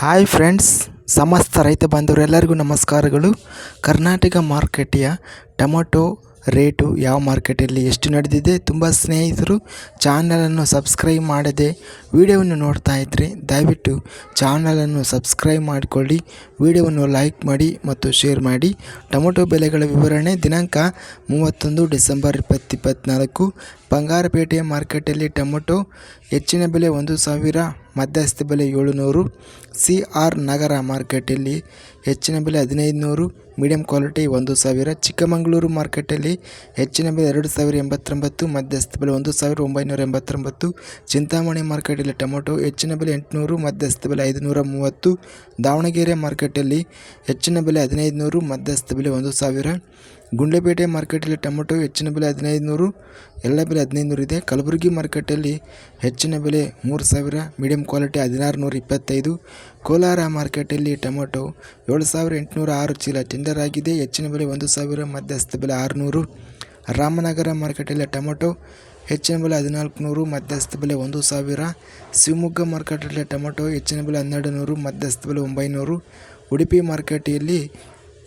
Hi friends ಸಮಸ್ತ ರೈತ ಬಾಂಧವರೆಲ್ಲರಿಗೂ ನಮಸ್ಕಾರಗಳು. ಕರ್ನಾಟಕ ಮಾರ್ಕೆಟಿಯ ಟೊಮೊಟೊ ರೇಟು ಯಾವ ಮಾರ್ಕೆಟಲ್ಲಿ ಎಷ್ಟು ನಡೆದಿದೆ ತುಂಬ ಸ್ನೇಹಿತರು ಚಾನಲನ್ನು ಸಬ್ಸ್ಕ್ರೈಬ್ ಮಾಡದೆ ವಿಡಿಯೋವನ್ನು ನೋಡ್ತಾ ಇದ್ದರೆ ದಯವಿಟ್ಟು ಚಾನಲನ್ನು ಸಬ್ಸ್ಕ್ರೈಬ್ ಮಾಡಿಕೊಳ್ಳಿ, ವಿಡಿಯೋವನ್ನು ಲೈಕ್ ಮಾಡಿ ಮತ್ತು ಶೇರ್ ಮಾಡಿ. ಟೊಮೊಟೊ ಬೆಲೆಗಳ ವಿವರಣೆ ದಿನಾಂಕ ಮೂವತ್ತೊಂದು ಡಿಸೆಂಬರ್ ಇಪ್ಪತ್ತು ಇಪ್ಪತ್ತ್ನಾಲ್ಕು ಬಂಗಾರಪೇಟೆಯ ಮಾರ್ಕೆಟಲ್ಲಿ ಟೊಮೊಟೊ ಹೆಚ್ಚಿನ ಬೆಲೆ ಒಂದು ಸಾವಿರ ಮಧ್ಯಸ್ಥ ಬೆಲೆ ಏಳುನೂರು ಸಿ ಆರ್ ನಗರ ಮಾರ್ಕೆಟಲ್ಲಿ ಹೆಚ್ಚಿನ ಬೆಲೆ ಹದಿನೈದು ನೂರು ಮೀಡಿಯಂ ಕ್ವಾಲಿಟಿ ಒಂದು ಸಾವಿರ, ಚಿಕ್ಕಮಗಳೂರು ಮಾರ್ಕೆಟಲ್ಲಿ ಹೆಚ್ಚಿನ ಬೆಲೆ ಎರಡು ಸಾವಿರ ಎಂಬತ್ತೊಂಬತ್ತು, ಮಧ್ಯಸ್ಥ ಬೆಲೆ ಒಂದು ಸಾವಿರ ಒಂಬೈನೂರ ಎಂಬತ್ತೊಂಬತ್ತು, ಚಿಂತಾಮಣಿ ಮಾರ್ಕೆಟಲ್ಲಿ ಟೊಮೊಟೊ ಹೆಚ್ಚಿನ ಬೆಲೆ ಎಂಟುನೂರು, ಮಧ್ಯಸ್ಥ ಬೆಲೆ ಐದುನೂರ ಮೂವತ್ತು, ದಾವಣಗೆರೆ ಮಾರ್ಕೆಟಲ್ಲಿ ಹೆಚ್ಚಿನ ಬೆಲೆ ಹದಿನೈದು ನೂರು ಮಧ್ಯಸ್ಥ ಬೆಲೆ ಒಂದು ಸಾವಿರ ಗುಂಡ್ಲುಪೇಟೆ ಮಾರ್ಕೆಟಲ್ಲಿ ಟೊಮೊಟೊ ಹೆಚ್ಚಿನ ಬೆಲೆ ಹದಿನೈದು ನೂರು ಎಲ್ಲ ಬೆಲೆ ಹದಿನೈದು ನೂರು ಇದೆ. ಕಲಬುರಗಿ ಮಾರ್ಕೆಟಲ್ಲಿ ಹೆಚ್ಚಿನ ಬೆಲೆ ಮೂರು ಸಾವಿರ, ಮೀಡಿಯಂ ಕ್ವಾಲಿಟಿ ಹದಿನಾರು ನೂರ ಇಪ್ಪತ್ತೈದು. ಕೋಲಾರ ಮಾರ್ಕೆಟಲ್ಲಿ ಟೊಮೊಟೊ ಏಳು ಸಾವಿರ ಎಂಟುನೂರ ಆರು ಚೀಲ ಟೆಂಡರ್ ಆಗಿದೆ. ಹೆಚ್ಚಿನ ಬೆಲೆ ಒಂದು ಸಾವಿರ, ಮಧ್ಯಸ್ಥ ಬೆಲೆ ಆರುನೂರು. ರಾಮನಗರ ಮಾರ್ಕೆಟಲ್ಲಿ ಟೊಮೊಟೊ ಹೆಚ್ಚಿನ ಬೆಲೆ ಹದಿನಾಲ್ಕು ನೂರು ಮಧ್ಯಸ್ಥ ಬೆಲೆ ಒಂದು ಸಾವಿರ. ಶಿವಮೊಗ್ಗ ಮಾರ್ಕೆಟಲ್ಲಿ ಟೊಮೊಟೊ ಹೆಚ್ಚಿನ ಬೆಲೆ ಹನ್ನೆರಡು ನೂರು ಮಧ್ಯಸ್ಥ ಬೆಲೆ ಒಂಬೈನೂರು. ಉಡುಪಿ ಮಾರ್ಕೆಟಲ್ಲಿ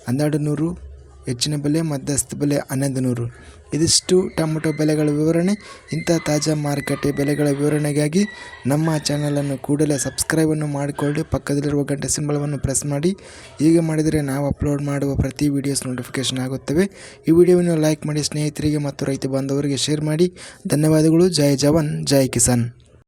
ಹನ್ನೆರಡು ನೂರು ಹೆಚ್ಚಿನ ಬೆಲೆ ಮಧ್ಯಸ್ಥ ಬೆಲೆ ಹನ್ನೊಂದು ನೂರು ಇದಿಷ್ಟು ಟೊಮೊಟೊ ಬೆಲೆಗಳ ವಿವರಣೆ. ಇಂಥ ತಾಜಾ ಮಾರುಕಟ್ಟೆ ಬೆಲೆಗಳ ವಿವರಣೆಗಾಗಿ ನಮ್ಮ ಚಾನಲನ್ನು ಕೂಡಲೇ ಸಬ್ಸ್ಕ್ರೈಬನ್ನು ಮಾಡಿಕೊಳ್ಳಿ. ಪಕ್ಕದಲ್ಲಿರುವ ಗಂಟೆ ಸಿಂಬಳವನ್ನು ಪ್ರೆಸ್ ಮಾಡಿ. ಹೀಗೆ ಮಾಡಿದರೆ ನಾವು ಅಪ್ಲೋಡ್ ಮಾಡುವ ಪ್ರತಿ ವೀಡಿಯೋಸ್ ನೋಟಿಫಿಕೇಷನ್ ಆಗುತ್ತವೆ. ಈ ವಿಡಿಯೋವನ್ನು ಲೈಕ್ ಮಾಡಿ ಸ್ನೇಹಿತರಿಗೆ ಮತ್ತು ರೈತ ಬಾಂಧವರಿಗೆ ಶೇರ್ ಮಾಡಿ. ಧನ್ಯವಾದಗಳು. ಜೈ ಜವಾನ್. ಜೈ ಕಿಸಾನ್.